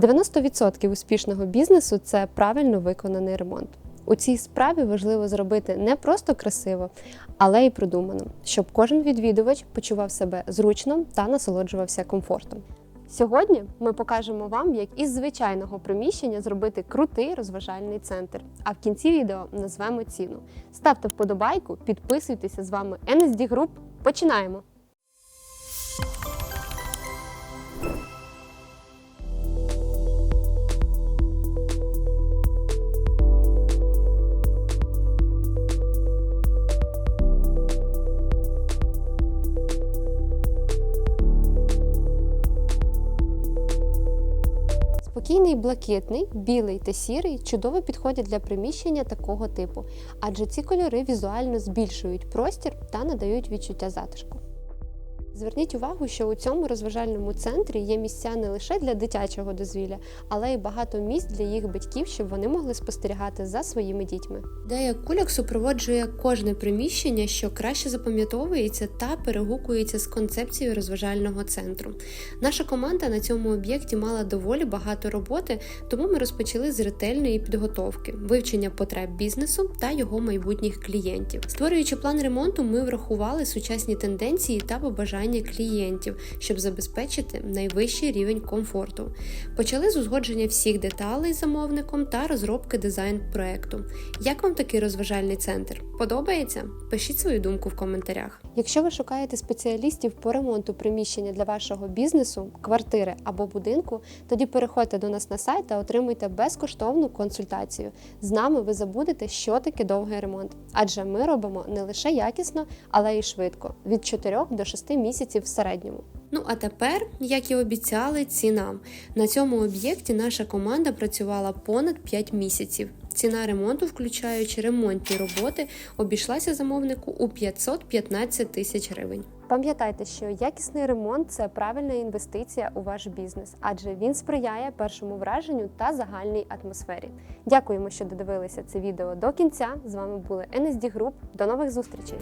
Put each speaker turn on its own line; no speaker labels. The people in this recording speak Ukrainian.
90% успішного бізнесу це правильно виконаний ремонт. У цій справі важливо зробити не просто красиво, але й продумано, щоб кожен відвідувач почував себе зручно та насолоджувався комфортом. Сьогодні ми покажемо вам, як із звичайного приміщення зробити крутий розважальний центр. А в кінці відео назвемо ціну. Ставте вподобайку, підписуйтеся з вами NSD Group. Починаємо! Спокійний блакитний, білий та сірий чудово підходять для приміщення такого типу, адже ці кольори візуально збільшують простір та надають відчуття затишку. Зверніть увагу, що у цьому розважальному центрі є місця не лише для дитячого дозвілля, але й багато місць для їх батьків, щоб вони могли спостерігати за своїми дітьми. Ідея кульок супроводжує кожне приміщення, що краще запам'ятовується та перегукується з концепцією розважального центру. Наша команда на цьому об'єкті мала доволі багато роботи, тому ми розпочали з ретельної підготовки, вивчення потреб бізнесу та його майбутніх клієнтів. Створюючи план ремонту, ми врахували сучасні тенденції та побажання клієнтів, щоб забезпечити найвищий рівень комфорту. Почали з узгодження всіх деталей з замовником та розробки дизайн-проекту. Як вам такий розважальний центр? Подобається? Пишіть свою думку в коментарях. Якщо ви шукаєте спеціалістів по ремонту приміщення для вашого бізнесу, квартири або будинку, тоді переходьте до нас на сайт та отримуйте безкоштовну консультацію. З нами ви забудете, що таке довгий ремонт, адже ми робимо не лише якісно, але й швидко від 4 до 6 місяців в середньому. Ну а тепер, як і обіцяли, ціна на цьому об'єкті наша команда працювала понад 5 місяців. Ціна ремонту, включаючи ремонтні роботи, обійшлася замовнику у 515 тисяч гривень. Пам'ятайте, що якісний ремонт це правильна інвестиція у ваш бізнес, адже він сприяє першому враженню та загальній атмосфері. Дякуємо, що додивилися це відео до кінця. З вами були NSD Group. До нових зустрічей!